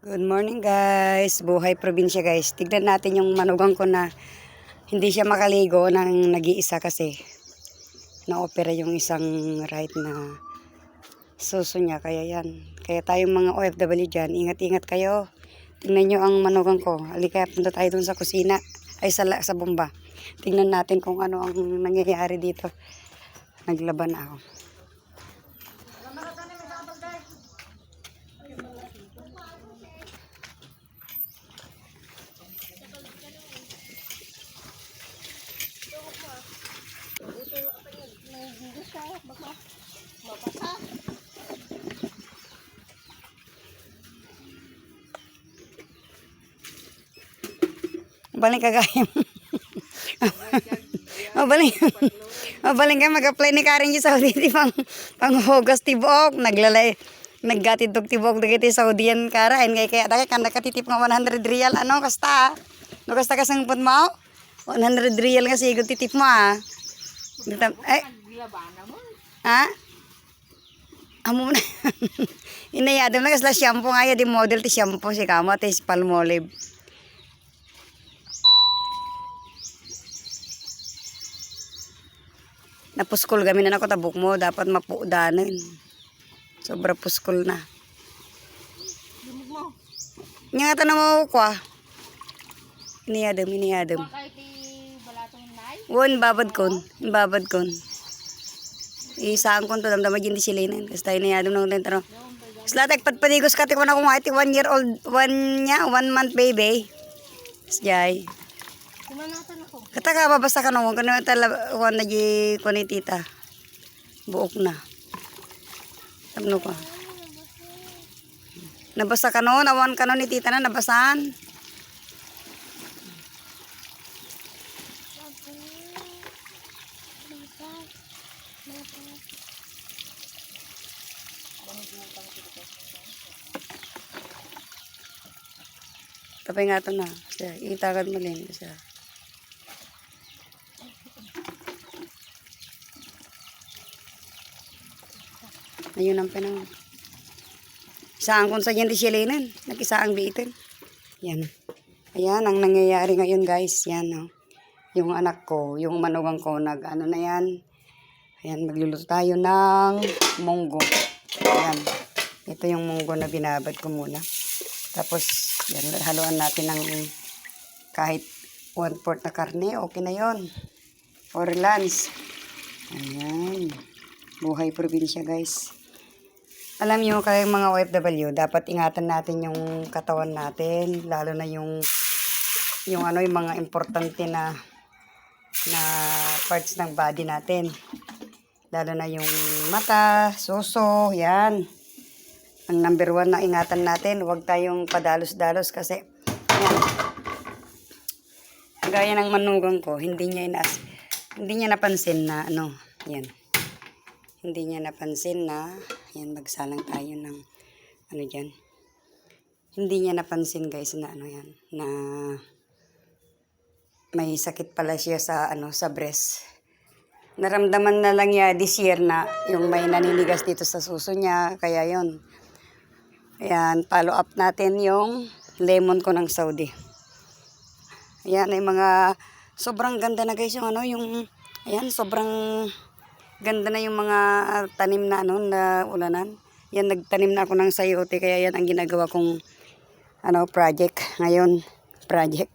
Good morning guys. Buhay probinsya guys. Tignan natin yung manugang ko na hindi siya makaligo ng nag-iisa kasi na-opera yung isang right na suso niya. Kaya yan. Kaya tayong mga OFW dyan, ingat-ingat kayo. Tingnan nyo ang manugang ko. Halika, punta tayo dun sa kusina. Ay, sa, sa bomba. Tingnan natin kung ano ang nangyayari dito. Naglaban ako. Balik ka gaya mo. Mabaling. Mabaling ka mag-apply ni Karen yung Saudi. Di pang panghugas tibok. Naglalay naggatid og tibok dagiti Saudian karain kay kaya dagay kan nakatitip nga 100 real ano kasta no kasta ka sang pun mo 100 real nga sigud titip mo ah. Dito, eh. Ha? Amo na. Inayadam na kasla shampoo nga di model ti shampoo si kamo ti palmolive. Napuskol kami na nako tabuk mo dapat mapudanin. Sobra puskol na. Nga mo ko ah. Iniyadam, iniyadam. Kahit i balatong nay, Won babad kon, babad kon. Isaan kon to damdama gindi silinan. Kasi tayo iniyadam na ulit taro. Slatek patpadigos ka tikman ako nga one year old, one nya, one month baby. Jay. Kumanatan ako. Kata ka babasa ka nung kano tala wan na di ko tita. Buok na. Tamno ka. Nabasa ka no, nawan ka no ni tita na nabasan. Tapay nga ito na. Itagad mo din siya. Ayun ang pinang. Isaan kung sa di silinan. Nag-isaang biitin. Yan. Ayan ang nangyayari ngayon guys. Yan no. Yung anak ko, yung manugang ko, nag ano na yan. Ayan, magluluto tayo ng munggo. Ayan. Ito yung munggo na binabad ko muna. Tapos, yan, haluan natin ng kahit one fourth na karne. Okay na yon For lunch. Ayan. Buhay probinsya guys. Alam nyo, kayong mga OFW, dapat ingatan natin yung katawan natin, lalo na yung yung ano yung mga importante na na parts ng body natin. Lalo na yung mata, suso, yan. Ang number one na ingatan natin, huwag tayong padalos-dalos kasi yan. Gaya ng manugang ko, hindi niya inas, hindi niya napansin na ano, yan hindi niya napansin na, yan, magsalang tayo ng, ano dyan. Hindi niya napansin guys na ano yan, na may sakit pala siya sa, ano, sa breast. Naramdaman na lang niya this year na yung may naninigas dito sa suso niya, kaya yon Ayan, follow up natin yung lemon ko ng Saudi. Ayan, ay mga sobrang ganda na guys yung ano, yung, ayan, sobrang ganda na yung mga ah, tanim na ano na ulanan. Yan nagtanim na ako ng sayote kaya yan ang ginagawa kong ano project ngayon, project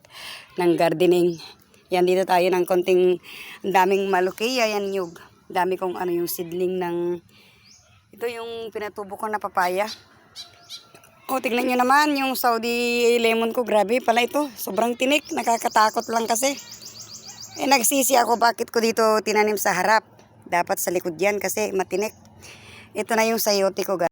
ng gardening. Yan dito tayo ng konting daming malukiya yan yung dami kong ano yung seedling ng ito yung pinatubo ko na papaya. O, tignan nyo naman yung Saudi lemon ko. Grabe pala ito. Sobrang tinik. Nakakatakot lang kasi. Eh, nagsisi ako bakit ko dito tinanim sa harap. Dapat sa likod yan kasi matinik. Ito na yung sayote ko guys.